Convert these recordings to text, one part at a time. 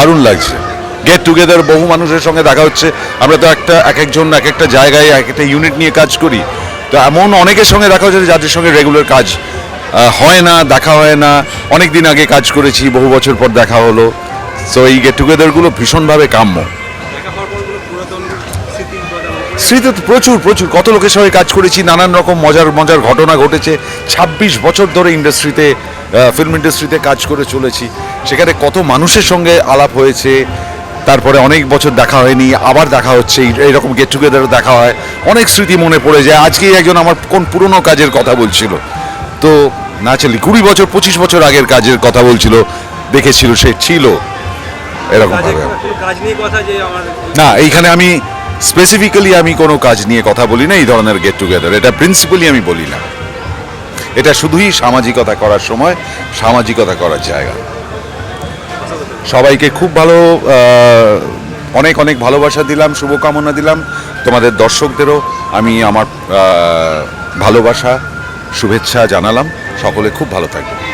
দারুণ লাগছে। Get together বহু মানুষের সঙ্গে দেখা হচ্ছে। আমরা তো একটা, এক একজন এক একটা জায়গায়, এক একটা ইউনিট নিয়ে কাজ করি। তো এমন অনেকের সঙ্গে দেখা হচ্ছে যাদের সঙ্গে রেগুলার কাজ হয় না, দেখা হয় না। অনেক দিন আগে কাজ করেছি, বহু বছর পর দেখা হলো। সো এই গেট টুগেদারগুলো ভীষণভাবে কাম্য। স্মৃতি প্রচুর প্রচুর। কত লোকের সঙ্গে কাজ করেছি নানান রকম মজার মজার ঘটনা ঘটেছে। ছাব্বিশ বছর ধরে ইন্ডাস্ট্রিতে ফিল্ম ইন্ডাস্ট্রিতে কাজ করে চলেছি। সেখানে কত মানুষের সঙ্গে আলাপ হয়েছে। তারপরে অনেক বছর দেখা হয়নি আবার দেখা হচ্ছে এই- এইরকম গেট টুগেদার দেখা হয়। অনেক স্মৃতি মনে পড়ে যায়। আজকেই একজন আমার কোন পুরনো কাজের কথা বলছিল। তো ন্যাচারালি কুড়ি বছর পঁচিশ বছর আগের কাজের কথা বলছিল দেখেছিল সে ছিল। এরকম না এইখানে আমি স্পেসিফিক্যালি আমি কোনো কাজ নিয়ে কথা বলি না, এই ধরনের গেট টুগেদার এটা প্রিন্সিপালি আমি বলি না। এটা শুধুই সামাজিকতা করার সময় সামাজিকতা করার জায়গা। সবাইকে খুব ভালো অনেক অনেক ভালোবাসা দিলাম, শুভকামনা দিলাম। তোমাদের দর্শকদেরও আমি আমার ভালোবাসা, শুভেচ্ছা জানালাম। সকলে খুব ভালো থাকবে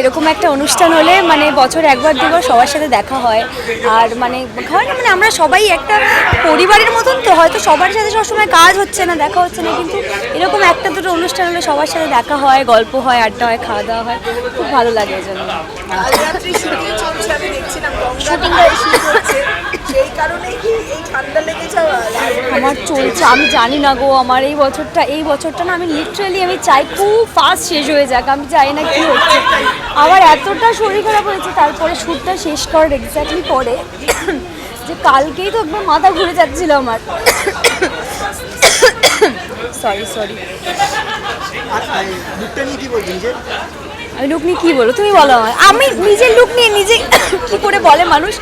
এরকম একটা অনুষ্ঠান হলে মানে বছর একবার দুবার সবার সাথে দেখা হয়। আর মানে হয় না মানে আমরা সবাই একটা পরিবারের মতন তো হয়তো সবার সাথে সবসময় কাজ হচ্ছে না দেখা হচ্ছে না কিন্তু এরকম একটা দুটো অনুষ্ঠান হলে সবার সাথে দেখা হয় গল্প হয় আড্ডা হয় খাওয়া দাওয়া হয়। খুব ভালো লাগে এই জন্য কারণেই কি এই ঠান্ডা লেগে যাওয়া? আমার চলছে আমি জানি না গো আমার এই বছরটা এই বছরটা না আমি লিটারালি আমি চাই খুব ফাস্ট শেষ হয়ে যাক আমি জানি না কি হচ্ছে। আমার এতটা শরীর খারাপ হয়েছে তারপরে শ্যুটটা শেষ করার এক্স্যাক্টলি পরে যে কালকেই তো একবার মাথা ঘুরে যাচ্ছিল আমার। সরি সরি মুখটা নিয়ে কি বলছেন যে আমি লুক নিয়ে কী বলো তুমি বলো আমার আমি নিজের লুক নিয়ে নিজে কী করে বলে মানুষ?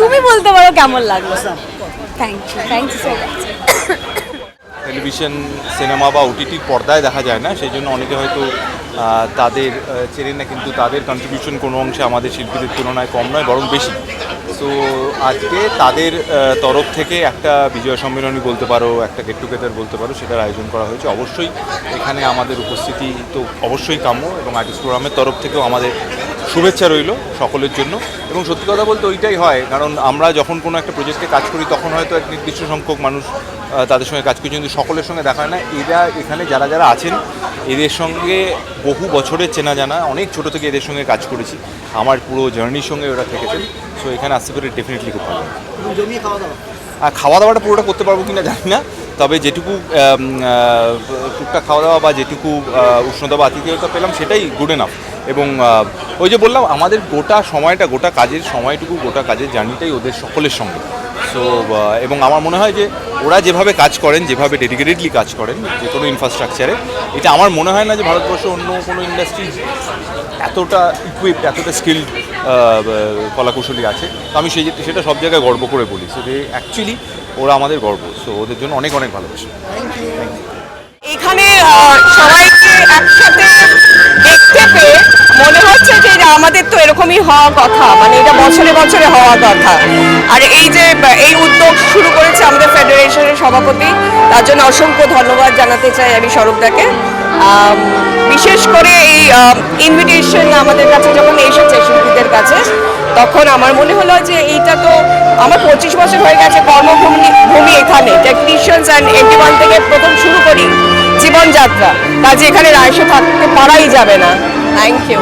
তুমি বলতে পারো কেমন লাগল থ্যাংক ইউ টেলিভিশন, সিনেমা বা ওটিটির পর্দায় দেখা যায় না, সেই জন্য অনেকে হয়তো তাদের চেনে না, কিন্তু তাদের কন্ট্রিবিউশন কোনো অংশে আমাদের শিল্পীদের তুলনায় কম নয়, বরং বেশি। সো আজকে তাদের তরফ থেকে একটা বিজয় সম্মেলনী বলতে পারো, একটা গেট টুগেদার বলতে পারো, সেটার আয়োজন করা হয়েছে। অবশ্যই এখানে আমাদের উপস্থিতি তো অবশ্যই কাম্য, এবং আর্টিস্ট প্রোগ্রামের তরফ থেকেও আমাদের শুভেচ্ছা রইল সকলের জন্য। এবং সত্যি কথা বলতে ওইটাই হয় কারণ আমরা যখন কোনো একটা প্রজেক্টে কাজ করি তখন হয়তো এক নির্দিষ্ট সংখ্যক মানুষ তাদের সঙ্গে কাজ করছি কিন্তু সকলের সঙ্গে দেখা হয় না। এরা এখানে যারা যারা আছেন এদের সঙ্গে বহু বছরের চেনা জানা অনেক ছোট থেকে এদের সঙ্গে কাজ করেছি। আমার পুরো জার্নির সঙ্গে ওরা থেকেছেন সো এখানে আসতে পেরে ডেফিনেটলি খুব ভালো লাগে। খাওয়া দাওয়া? আর খাওয়া দাওয়াটা পুরোটা করতে পারব কিনা জানি না তবে যেটুকু টুকটাক খাওয়া দাওয়া বা যেটুকু উষ্ণতা বা আতিথেয়তা পেলাম সেটাই গুড এনাফ এবং ওই যে বললাম, আমাদের গোটা সময়টা, গোটা কাজের সময়টুকু, গোটা কাজের জার্নিটাই ওদের সকলের সঙ্গে। সো এবং আমার মনে হয় যে, ওরা যেভাবে কাজ করেন, যেভাবে ডেডিকেটেডলি কাজ করেন, যে কোনো ইনফ্রাস্ট্রাকচারে এটা আমার মনে হয় না যে ভারতবর্ষে অন্য কোনো ইন্ডাস্ট্রি এতটা ইকুইপড এতটা স্কিল্ড কলাকুশলী আছে। তো আমি সেই, সেটা সব জায়গায় গর্ব করে বলি। সো যে অ্যাকচুয়ালি ওরা আমাদের গর্ব। সো ওদের জন্য অনেক অনেক ভালোবাসি। এখানে সবাইকে একসাথে দেখতে পেয়ে মনে হচ্ছে যে আমাদের তো এরকমই হওয়া কথা। মানে এটা বছরে বছরে হওয়া কথা। আর এই যে এই উদ্যোগ শুরু করেছে আমাদের ফেডারেশনের সভাপতি তার জন্য অসংখ্য ধন্যবাদ জানাতে চাই আমি আম, বিশেষ করে এই ইনভিটেশন আমাদের কাছে যখন শিল্পীদের কাছে তখন আমার মনে হলো যে এইটা তো আমার পঁচিশ বছর হয়ে গেছে কর্মভূমি, ভূমি এখানে। টেকনিশিয়ান অ্যান্ড এইটি ওয়ান থেকে প্রথম শুরু করি জীবনযাত্রা। কাজে এখানে রায়সে থাকতে পারাই যাবে না। Thank you